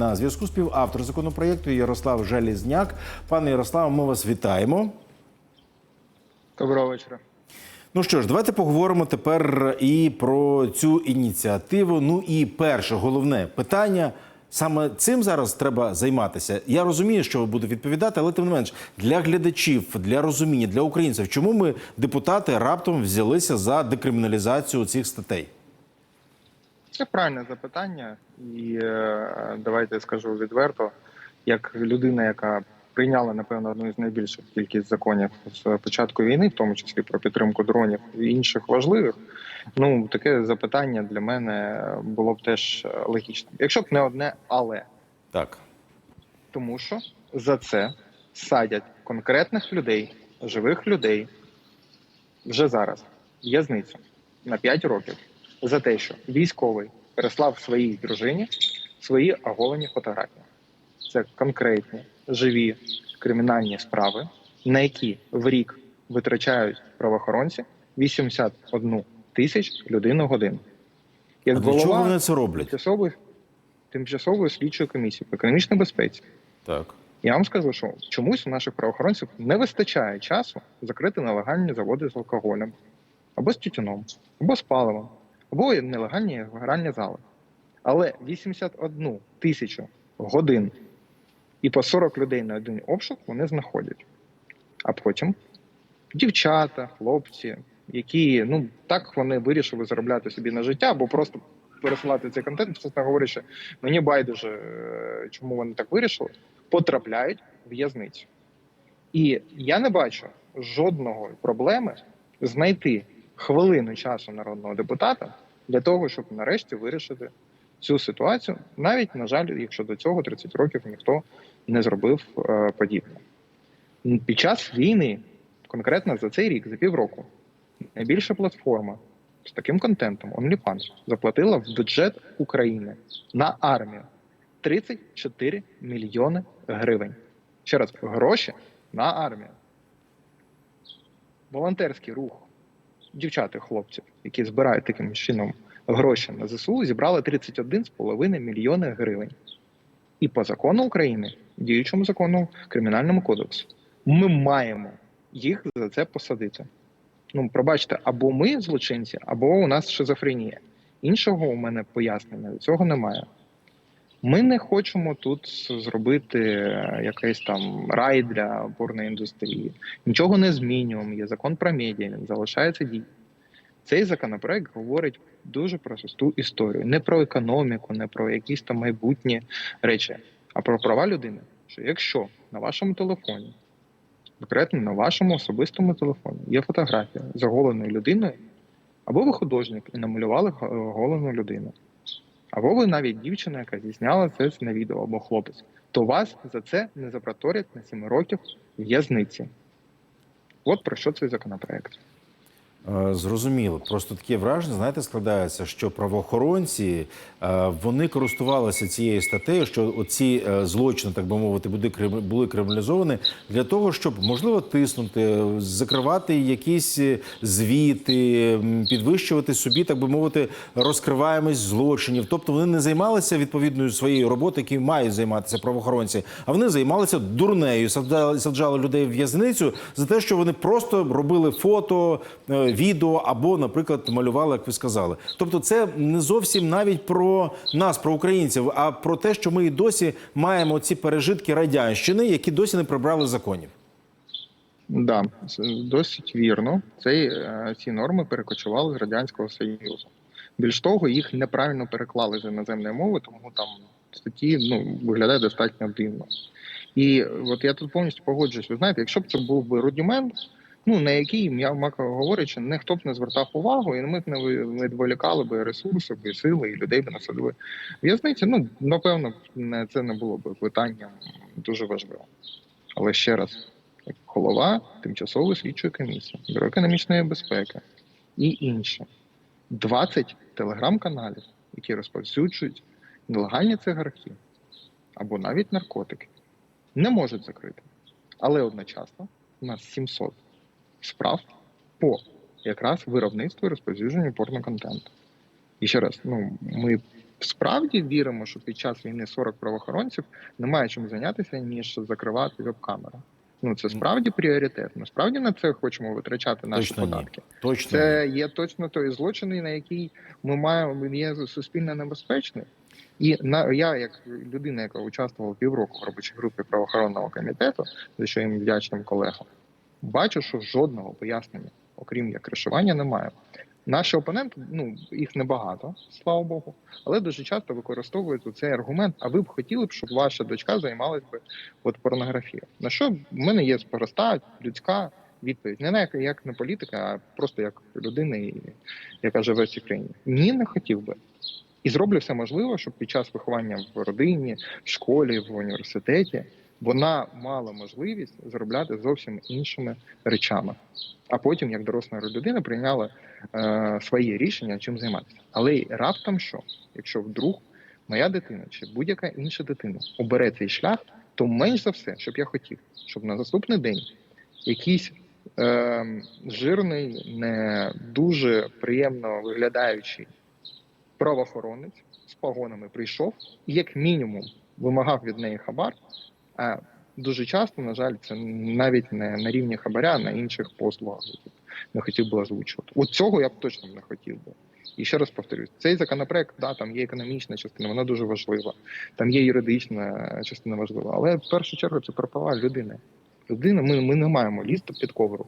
На зв'язку співавтор законопроєкту Ярослав Желізняк. Пане Ярославе, ми вас вітаємо. Доброго вечора. Ну що ж, давайте поговоримо тепер і про цю ініціативу. Ну і перше, головне питання. Саме цим зараз треба займатися. Я розумію, що ви будете відповідати, але тим не менш для глядачів, для розуміння, для українців, чому ми, депутати, раптом взялися за декриміналізацію цих статей? Це правильне запитання, і е, давайте скажу відверто, як людина, яка прийняла напевно одну із найбільших кількість законів з початку війни, в тому числі про підтримку дронів і інших важливих. Ну таке запитання для мене було б теж логічним, якщо б не одне, але Так. тому що за це садять конкретних людей, живих людей вже зараз в'язницю на 5 років за те, що військовий переслав своїй дружині свої оголені фотографії. Це конкретні живі кримінальні справи, на які в рік витрачають правоохоронці 81 тисяч людину годин. Як А для чого вони це роблять? тимчасової, тимчасової слідчої комісії по економічній безпеці, Так. я вам скажу, що чомусь у наших правоохоронців не вистачає часу закрити нелегальні заводи з алкоголем, або з тютюном, або з паливом, або нелегальні гральні зали. Але 81 тисячу годин і по 40 людей на один обшук вони знаходять. А потім дівчата, хлопці, які ну так вони вирішили заробляти собі на життя, або просто пересилати цей контент, чесно говорячи, мені байдуже, е, чому вони так вирішили, потрапляють в в'язницю. І я не бачу жодного проблеми знайти хвилину часу народного депутата для того, щоб нарешті вирішити цю ситуацію. Навіть, на жаль, якщо до цього 30 років ніхто не зробив е, подібне. Під час війни, конкретно за цей рік, за півроку, найбільша платформа з таким контентом OnlyFans заплатила в бюджет України на армію 34 мільйони гривень. Ще раз, гроші на армію. Волонтерський рух дівчат і хлопців, які збирають таким чином гроші на ЗСУ, зібрали 31,5 мільйони гривень. І по закону України, діючому закону Кримінальному кодексу, ми маємо їх за це посадити. Ну, пробачте, або ми злочинці, або у нас шизофренія. Іншого у мене пояснення цього немає. Ми не хочемо тут зробити е, якийсь там рай для порної індустрії. Нічого не змінюємо. Є закон про медіа, він залишається дій. Цей законопроект говорить дуже просту історію: не про економіку, не про якісь там майбутні речі, а про права людини. Що якщо на вашому телефоні, конкретно на вашому особистому телефоні, є фотографія з оголеною людиною, або ви художник і намалювали г- оголену людину, або ви навіть дівчина, яка зізняла це на відео, або хлопець, то вас за це не запроторять на 7 років в'язниці. От про що цей законопроект. Е, Зрозуміло. Просто таке враження, знаєте, складається, що правоохоронці е, вони користувалися цією статтею, що оці е, злочини, так би мовити, були крим- були криміналізовані для того, щоб можливо тиснути, закривати якісь звіти, підвищувати собі, так би мовити, розкриваємость злочинів. Тобто вони не займалися відповідною своєю роботою, якою мають займатися правоохоронці, а вони займалися дурнею, саджали, людей в в'язницю за те, що вони просто робили фото, відео або, наприклад, малювали, як ви сказали. Тобто, це не зовсім навіть про нас, про українців, а про те, що ми і досі маємо ці пережитки радянщини, які досі не прибрали законів. Да, досить вірно. Цей, е, ці норми перекочували з Радянського Союзу. Більш того, їх неправильно переклали з іноземної мови, тому там статті ну, виглядає достатньо дивно. І от я тут повністю погоджуюсь. Ви знаєте, якщо б це був би рудімент, ну на який, я м'яко говорячи, ніхто б не звертав увагу, і ми б не відволікали би ресурси, би сили, і людей би насадили в'язниці. Ну, напевно, це не було б питанням дуже важливим. Але ще раз, голова тимчасової слідчої комісії, бюро економічної безпеки і інші 20 телеграм-каналів, які розповсюджують нелегальні цигарки або навіть наркотики, не можуть закрити. Але одночасно у нас 700 справ по якраз виробництву і розповсюдженню порноконтенту. І ще раз, ну ми справді віримо, що під час війни 40 правоохоронців немає чим зайнятися, ніж закривати веб-камери. Ну це справді пріоритет. Ми справді на це хочемо витрачати наші Точно ні. податки. Точно Це є точно той злочин, на який ми маємо є суспільно небезпечний. І на я, як людина, яка участвувала півроку в робочій групі правоохоронного комітету, за що їм вдячним колегам, бачу, що жодного пояснення, окрім як кришування, немає. Наші опоненти, ну їх небагато, слава Богу, але дуже часто використовують цей аргумент. А ви б хотіли б, щоб ваша дочка займалась би от порнографією? На що в мене є проста людська відповідь, не на як, як не політика, а просто як людина, яка живе в цій країні. Ні, не хотів би. І зроблю все можливе, щоб під час виховання в родині, в школі, в університеті вона мала можливість заробляти зовсім іншими речами. А потім, як доросла людина, прийняла е, своє рішення, чим займатися. Але раптом що, якщо вдруг моя дитина чи будь-яка інша дитина обере цей шлях, то менш за все, щоб я хотів, щоб на наступний день якийсь е, жирний, не дуже приємно виглядаючий правоохоронець з погонами прийшов і як мінімум вимагав від неї хабар. А дуже часто, на жаль, це навіть не на рівні хабаря, а на інших послугах не хотів би озвучувати. От цього я б точно не хотів би. І ще раз повторюсь, цей законопроект, да, там є економічна частина, вона дуже важлива, там є юридична частина важлива. Але в першу чергу це про права людини. Людина, ми, ми не маємо лізти під ковру.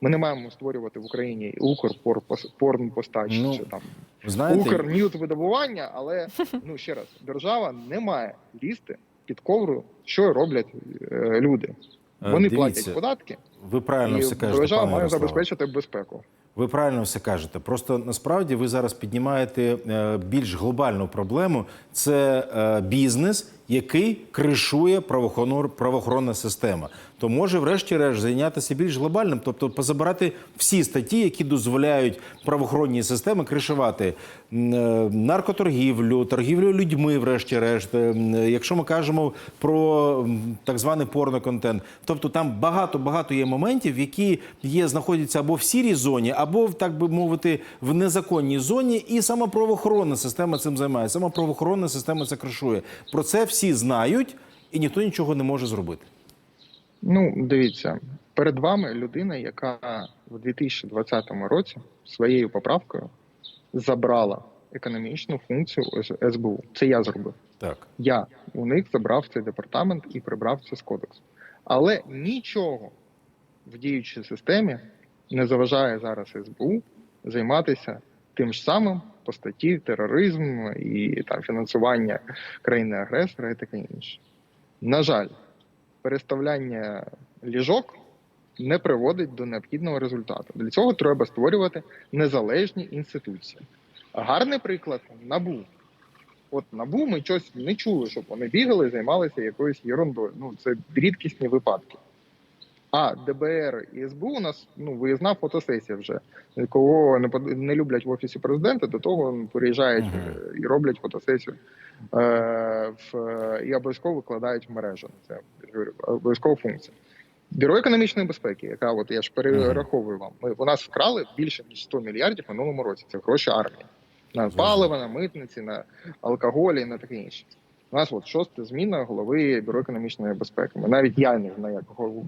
Ми не маємо створювати в Україні Укрпорнпостач Ну, чи там знаєте, Укрньютвидобування, але ну ще раз, держава не має лізти під коврою, що роблять е, люди. е, Вони дивіться, платять податки, ви правильно і все кажете, держава має Ярослава. забезпечити безпеку. Ви правильно все кажете. Просто насправді ви зараз піднімаєте е, більш глобальну проблему. Це бізнес, який кришує правоохоронна система. То може, врешті-решт, зайнятися більш глобальним, тобто позабирати всі статті, які дозволяють правоохоронній системи кришувати е, наркоторгівлю, торгівлю людьми, врешті-решт. Е, Якщо ми кажемо про так званий порноконтент, тобто там багато багато є моментів, які є знаходяться або в сірій зоні, або так би мовити в незаконній зоні, і сама правоохоронна система цим займається. Сама правоохоронна система це кришує. Про це всі знають, і ніхто нічого не може зробити. Ну, дивіться, перед вами людина, яка в 2020 році своєю поправкою забрала економічну функцію СБУ. Це я зробив. Так. Я у них забрав цей департамент і прибрав це з кодексу. Але нічого в діючій системі не заважає зараз СБУ займатися тим ж самим по статті тероризм і там фінансування країни-агресора і таке інше. На жаль, переставляння ліжок не приводить до необхідного результату. Для цього треба створювати незалежні інституції. Гарний приклад набу. От набу ми щось не чули, щоб вони бігали займалися якоюсь ерундою. Ну це рідкісні випадки. А ДБР і СБУ у нас ну виїзна фотосесія вже. Кого не не люблять в офісі президента, до того приїжджають е, і роблять фотосесію е, в, е, і обов'язково викладають в мережу. Це обов'язкова функція. Бюро економічної безпеки, яка от я ж перераховую вам. Ми у нас вкрали більше ніж 100 мільярдів в минулому році. Це гроші армії на паливо, на митниці, на алкоголі, на таке інше. У нас от шоста зміна голови бюро економічної безпеки. Навіть я не знаю, як гол-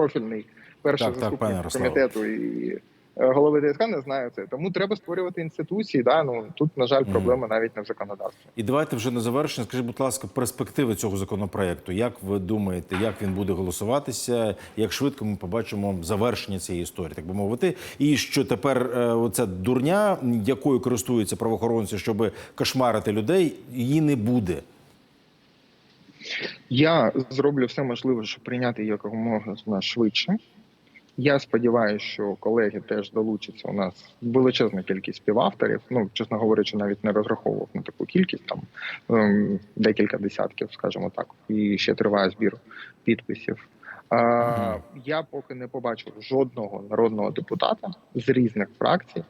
профільний перший Так, так, заступник Ярославе. комітету і е, голови ДСК не знаю це. Тому треба створювати інституції. Да, ну тут на жаль, проблема навіть не в законодавстві. І давайте вже на завершення. Скажіть, будь ласка, перспективи цього законопроекту. Як ви думаєте, як він буде голосуватися? Як швидко ми побачимо завершення цієї історії, так би мовити, і що тепер е, оця дурня, якою користуються правоохоронці, щоб кошмарити людей, її не буде. Я зроблю все можливе, щоб прийняти якомога швидше. Я сподіваюся, що колеги теж долучаться. У нас величезна кількість співавторів. Ну, чесно говорячи, навіть не розраховував на таку кількість, там ем, декілька десятків, скажімо так, і ще триває збір підписів. А, Я поки не побачив жодного народного депутата з різних фракцій,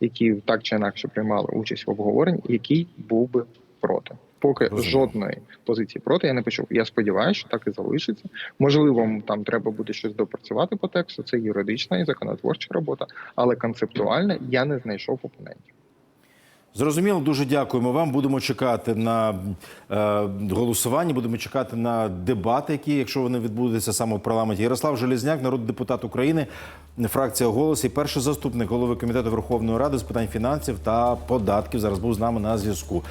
які так чи інакше приймали участь в обговоренні, який був би проти. Поки Розумію. жодної позиції проти я не почув. Я сподіваюся, що так і залишиться. Можливо, там треба буде щось допрацювати по тексту. Це юридична і законотворча робота, але концептуально я не знайшов опонентів. Зрозуміло, дуже дякуємо вам. Будемо чекати на е, голосування, будемо чекати на дебати, які, якщо вони відбудуться саме в парламенті. Ярослав Железняк, народний депутат України, фракція «Голос» і перший заступник голови комітету Верховної Ради з питань фінансів та податків. Зараз був з нами на зв'язку.